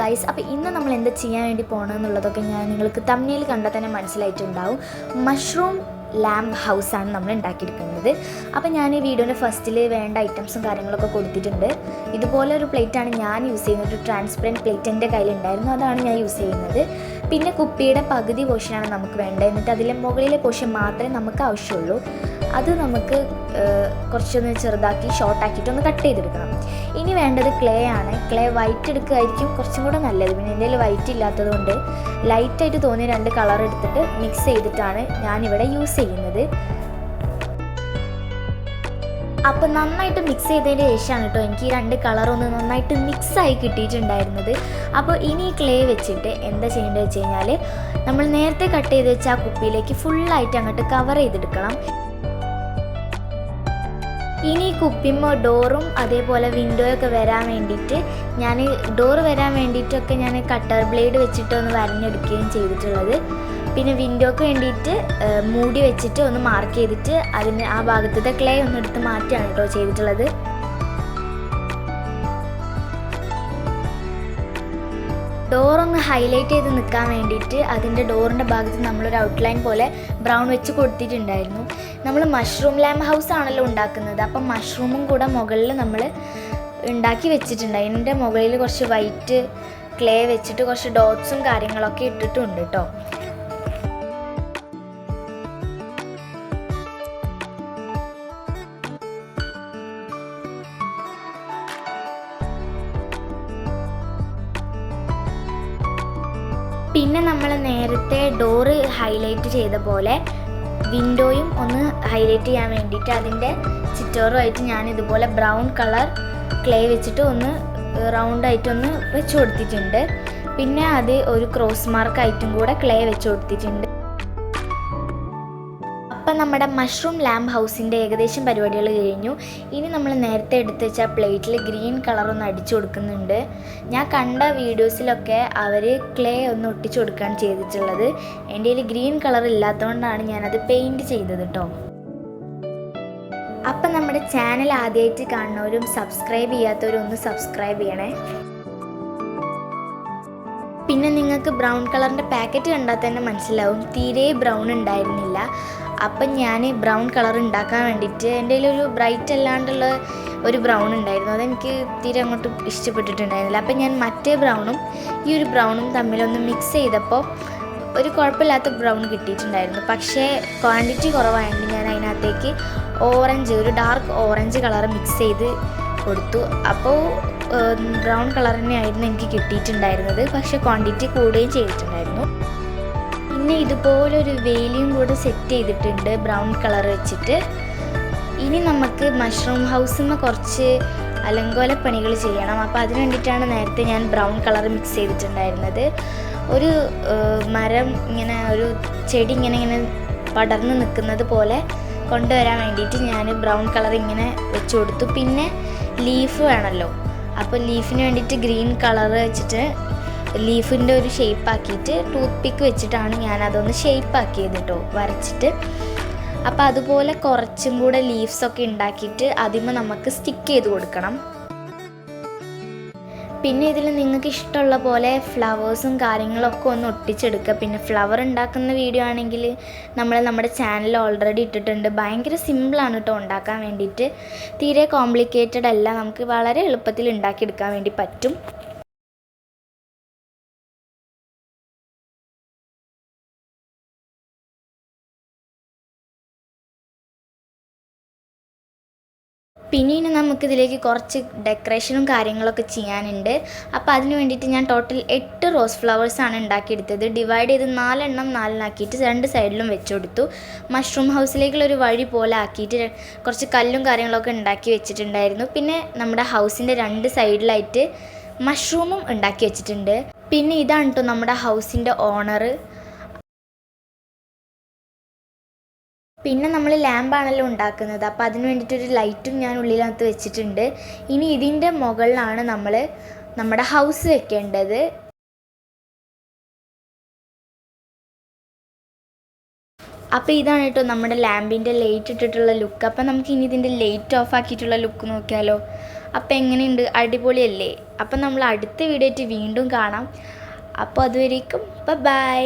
Guys അപ്പോൾ ഇന്ന് നമ്മൾ എന്താ ചെയ്യാൻ വേണ്ടി പോകണമെന്നുള്ളതൊക്കെ ഞാൻ നിങ്ങൾക്ക് തമ്മിൽ കണ്ടാൽ തന്നെ മനസ്സിലായിട്ടുണ്ടാവും. മഷ്റൂം ലാംബ് ഹൗസാണ് നമ്മൾ ഉണ്ടാക്കിയെടുക്കുന്നത് അപ്പോൾ ഞാൻ ഈ വീഡിയോന്റെ ഫസ്റ്റിൽ വേണ്ട ഐറ്റംസും കാര്യങ്ങളൊക്കെ കൊടുത്തിട്ടുണ്ട്. ഇതുപോലെ ഒരു പ്ലേറ്റാണ് ഞാൻ യൂസ് ചെയ്യുന്നത്. ഒരു ട്രാൻസ്പെറന്റ് പ്ലേറ്റ് എന്റെ കയ്യിലുണ്ടായിരുന്നു. അതാണ് ഞാൻ യൂസ് ചെയ്യുന്നത്. പിന്നെ കുപ്പിയുടെ പകുതി പോർഷനാണ് നമുക്ക് വേണ്ടത്. എന്നിട്ട് അതിലെ മുകളിലെ പോർഷൻ മാത്രമേ നമുക്ക് ആവശ്യമുള്ളൂ. അത് നമുക്ക് കുറച്ചൊന്ന് ചെറുതാക്കി ഷോർട്ടാക്കിയിട്ട് ഒന്ന് കട്ട് ചെയ്തെടുക്കണം. ഇനി വേണ്ടത് ക്ലേ ആണ്. ക്ലേ വൈറ്റ് എടുക്കുകയായിരിക്കും കുറച്ചും കൂടെ നല്ലത്. പിന്നെ എന്റെ കയ്യിൽ വൈറ്റ് ഇല്ലാത്തതുകൊണ്ട് ലൈറ്റായിട്ട് തോന്നിയ രണ്ട് കളർ എടുത്തിട്ട് മിക്സ് ചെയ്തിട്ടാണ് ഞാനിവിടെ യൂസ് ചെയ്യുന്നത്. അപ്പോൾ നന്നായിട്ട് മിക്സ് ചെയ്തതിന് ശേഷമാണ് കേട്ടോ എനിക്ക് ഈ രണ്ട് കളറൊന്ന് നന്നായിട്ട് മിക്സായി കിട്ടിയിട്ടുണ്ടായിരുന്നത്. അപ്പോൾ ഇനി ക്ലേ വെച്ചിട്ട് എന്താ ചെയ്യേണ്ടത് വെച്ച് കഴിഞ്ഞാൽ നമ്മൾ നേരത്തെ കട്ട് ചെയ്ത് വെച്ച ആ കുപ്പിയിലേക്ക് ഫുള്ളായിട്ട് അങ്ങോട്ട് കവർ ചെയ്തെടുക്കണം. ഇനി കുപ്പിമോ ഡോറും അതേപോലെ വിൻഡോയൊക്കെ വരാൻ വേണ്ടിയിട്ട് ഞാൻ ഡോർ വരാൻ വേണ്ടിയിട്ടൊക്കെ ഞാൻ കട്ടർ ബ്ലേഡ് വെച്ചിട്ട് ഒന്ന് വരഞ്ഞെടുക്കുകയും ചെയ്തിട്ടുള്ളത്. പിന്നെ വിൻഡോക്ക് വേണ്ടിയിട്ട് മൂടി വെച്ചിട്ട് ഒന്ന് മാർക്ക് ചെയ്തിട്ട് അതിന് ആ ഭാഗത്തത്തെ ക്ലേ ഒന്ന് എടുത്ത് മാറ്റിയാണ് കേട്ടോ ചെയ്തിട്ടുള്ളത്. ഡോറൊന്ന് ഹൈലൈറ്റ് ചെയ്ത് നിൽക്കാൻ വേണ്ടിയിട്ട് അതിന്റെ ഡോറിന്റെ ഭാഗത്ത് നമ്മളൊരു ഔട്ട്ലൈൻ പോലെ ബ്രൗൺ വെച്ച് കൊടുത്തിട്ടുണ്ടായിരുന്നു. നമ്മൾ മഷ്റൂം ലാമ്പ് ഹൗസ് ആണല്ലോ ഉണ്ടാക്കുന്നത്. അപ്പം മഷ്റൂമും കൂടെ മുകളിൽ നമ്മൾ ഉണ്ടാക്കി വെച്ചിട്ടുണ്ട്. അതിന്റെ മുകളിൽ കുറച്ച് വൈറ്റ് ക്ലേ വെച്ചിട്ട് കുറച്ച് ഡോട്ട്സും കാര്യങ്ങളൊക്കെ ഇട്ടിട്ടുണ്ട് കേട്ടോ പിന്നെ നമ്മൾ നേരത്തെ ഡോറ് ഹൈലൈറ്റ് ചെയ്ത പോലെ വിൻഡോയും ഒന്ന് ഹൈലൈറ്റ് ചെയ്യാൻ വേണ്ടിയിട്ട് അതിന്റെ ചിറ്റോറുമായിട്ട് ഞാൻ ഇതുപോലെ ബ്രൗൺ കളർ ക്ലേ വെച്ചിട്ട് ഒന്ന് റൗണ്ട് ആയിട്ടൊന്ന് വെച്ച് കൊടുത്തിട്ടുണ്ട്. പിന്നെ അത് ഒരു ക്രോസ് മാർക്ക് ആയിട്ടും കൂടെ ക്ലേ വെച്ച് കൊടുത്തിട്ടുണ്ട്. അപ്പം നമ്മുടെ മഷ്റൂം ലാമ്പ് ഹൗസിന്റെ ഏകദേശം പരിപാടികൾ കഴിഞ്ഞു. ഇനി നമ്മൾ നേരത്തെ എടുത്ത് വെച്ച പ്ലേറ്റിൽ ഗ്രീൻ കളർ ഒന്ന് അടിച്ചു കൊടുക്കുന്നുണ്ട്. ഞാൻ കണ്ട വീഡിയോസിലൊക്കെ അവർ ക്ലേ ഒന്ന് ഒട്ടിച്ചു കൊടുക്കുകയാണ് ചെയ്തിട്ടുള്ളത്. എന്റെ കയ്യിൽ ഗ്രീൻ കളർ ഇല്ലാത്തതുകൊണ്ടാണ് ഞാനത് പെയിന്റ് ചെയ്തത് കേട്ടോ. അപ്പം നമ്മുടെ ചാനൽ ആദ്യമായിട്ട് കാണുന്നവരും സബ്സ്ക്രൈബ് ചെയ്യാത്തവരും ഒന്ന് സബ്സ്ക്രൈബ് ചെയ്യണേ. പിന്നെ നിങ്ങൾക്ക് ബ്രൗൺ കളറിന്റെ പാക്കറ്റ് കണ്ടാൽ തന്നെ മനസ്സിലാവും. തീരെ ബ്രൗൺ ഉണ്ടായിരുന്നില്ല. അപ്പം ഞാൻ ബ്രൗൺ കളർ ഉണ്ടാക്കാൻ വേണ്ടിയിട്ട് എന്റെ ഒരു ബ്രൈറ്റ് അല്ലാണ്ടുള്ള ഒരു ബ്രൗൺ ഉണ്ടായിരുന്നു. അതെനിക്ക് തീരെ അങ്ങോട്ട് ഇഷ്ടപ്പെട്ടിട്ടുണ്ടായിരുന്നില്ല. അപ്പം ഞാൻ മറ്റേ ബ്രൗണും ഈ ഒരു ബ്രൗണും തമ്മിലൊന്ന് മിക്സ് ചെയ്തപ്പോൾ ഒരു കുഴപ്പമില്ലാത്ത ബ്രൗൺ കിട്ടിയിട്ടുണ്ടായിരുന്നു. പക്ഷേ ക്വാണ്ടിറ്റി കുറവായതുകൊണ്ട് ഞാൻ അതിനകത്തേക്ക് ഓറഞ്ച് ഒരു ഡാർക്ക് ഓറഞ്ച് കളർ മിക്സ് ചെയ്ത് കൊടുത്തു. അപ്പോൾ ബ്രൗൺ കളർ തന്നെയായിരുന്നു എനിക്ക് കിട്ടിയിട്ടുണ്ടായിരുന്നത്. പക്ഷേ ക്വാണ്ടിറ്റി കൂടുകയും ചെയ്തിട്ടുണ്ടായിരുന്നു. പിന്നെ ഇതുപോലൊരു വേലിയും കൂടെ സെറ്റ് ചെയ്തിട്ടുണ്ട് ബ്രൗൺ കളർ വെച്ചിട്ട്. ഇനി നമുക്ക് മഷ്റൂം ഹൗസിന്മേ കുറച്ച് അലങ്കോല പണികൾ ചെയ്യണം. അപ്പോൾ അതിന് വേണ്ടിയിട്ടാണ് നേരത്തെ ഞാൻ ബ്രൗൺ കളർ മിക്സ് ചെയ്തിട്ടുണ്ടായിരുന്നത്. ഒരു മരം ഇങ്ങനെ ഒരു ചെടി ഇങ്ങനെ ഇങ്ങനെ പടർന്ന് നിൽക്കുന്നത് പോലെ കൊണ്ടുവരാൻ വേണ്ടിയിട്ട് ഞാൻ ബ്രൗൺ കളർ ഇങ്ങനെ വെച്ച് കൊടുത്തു. പിന്നെ ലീഫ് വേണമല്ലോ അപ്പോൾ ലീഫിന് വേണ്ടിയിട്ട് ഗ്രീൻ കളർ വെച്ചിട്ട് ലീഫിന്റെ ഒരു ഷേപ്പ് ആക്കിയിട്ട് ടൂത്ത് പിക്ക് വെച്ചിട്ടാണ് ഞാൻ അതൊന്ന് ഷേപ്പ് ആക്കിയത് കേട്ടോ വരച്ചിട്ട്. അപ്പോൾ അതുപോലെ കുറച്ചും കൂടെ ലീവ്സൊക്കെ ഉണ്ടാക്കിയിട്ട് അതിമ നമുക്ക് സ്റ്റിക്ക് ചെയ്ത് കൊടുക്കണം. പിന്നെ ഇതിൽ നിങ്ങൾക്ക് ഇഷ്ടമുള്ള പോലെ ഫ്ലവേഴ്സും കാര്യങ്ങളൊക്കെ ഒന്ന് ഒട്ടിച്ചെടുക്കുക. പിന്നെ ഫ്ലവർ ഉണ്ടാക്കുന്ന വീഡിയോ ആണെങ്കിൽ നമ്മൾ നമ്മുടെ ചാനൽ ഓൾറെഡി ഇട്ടിട്ടുണ്ട്. ഭയങ്കര സിമ്പിളാണ് കേട്ടോ ഉണ്ടാക്കാൻ വേണ്ടിയിട്ട്. തീരെ കോംപ്ലിക്കേറ്റഡ് അല്ല. നമുക്ക് വളരെ എളുപ്പത്തിൽ ഉണ്ടാക്കിയെടുക്കാൻ വേണ്ടി പറ്റും. പിന്നെ നമുക്കിതിലേക്ക് കുറച്ച് ഡെക്കറേഷനും കാര്യങ്ങളൊക്കെ ചെയ്യാനുണ്ട്. അപ്പോൾ അതിന് വേണ്ടിയിട്ട് ഞാൻ ടോട്ടൽ എട്ട് റോസ് ഫ്ലവേഴ്സാണ് ഉണ്ടാക്കിയെടുത്തത്. ഡിവൈഡ് ചെയ്ത് നാലെണ്ണം നാലിനാക്കിയിട്ട് രണ്ട് സൈഡിലും വെച്ച് കൊടുത്തു മഷ്റൂം ഹൗസിലേക്കുള്ള ഒരു വഴി പോലെ ആക്കിയിട്ട് കുറച്ച് കല്ലും കാര്യങ്ങളൊക്കെ ഉണ്ടാക്കി വെച്ചിട്ടുണ്ടായിരുന്നു. പിന്നെ നമ്മുടെ ഹൗസിന്റെ രണ്ട് സൈഡിലായിട്ട് മഷ്റൂമും ഉണ്ടാക്കി വെച്ചിട്ടുണ്ട്. പിന്നെ ഇതാണ് കേട്ടോ നമ്മുടെ ഹൗസിന്റെ ഓണർ പിന്നെ നമ്മൾ ലാമ്പാണല്ലോ ഉണ്ടാക്കുന്നത്. അപ്പോൾ അതിന് വേണ്ടിയിട്ടൊരു ലൈറ്റും ഞാൻ ഉള്ളിലകത്ത് വെച്ചിട്ടുണ്ട്. ഇനി ഇതിന്റെ മുകളിലാണ് നമ്മൾ നമ്മുടെ ഹൗസ് വെക്കേണ്ടത്. അപ്പോൾ ഇതാണ് കേട്ടോ നമ്മുടെ ലാമ്പിന്റെ ലൈറ്റ് ഇട്ടിട്ടുള്ള ലുക്ക് അപ്പോൾ നമുക്ക് ഇനി ഇതിന്റെ ലൈറ്റ് ഓഫ് ആക്കിയിട്ടുള്ള ലുക്ക് നോക്കിയാലോ? അപ്പോൾ എങ്ങനെയുണ്ട്? അടിപൊളിയല്ലേ? അപ്പം നമ്മൾ അടുത്ത വീഡിയോ വീണ്ടും കാണാം. അപ്പോൾ അതുവരേക്കും ബൈ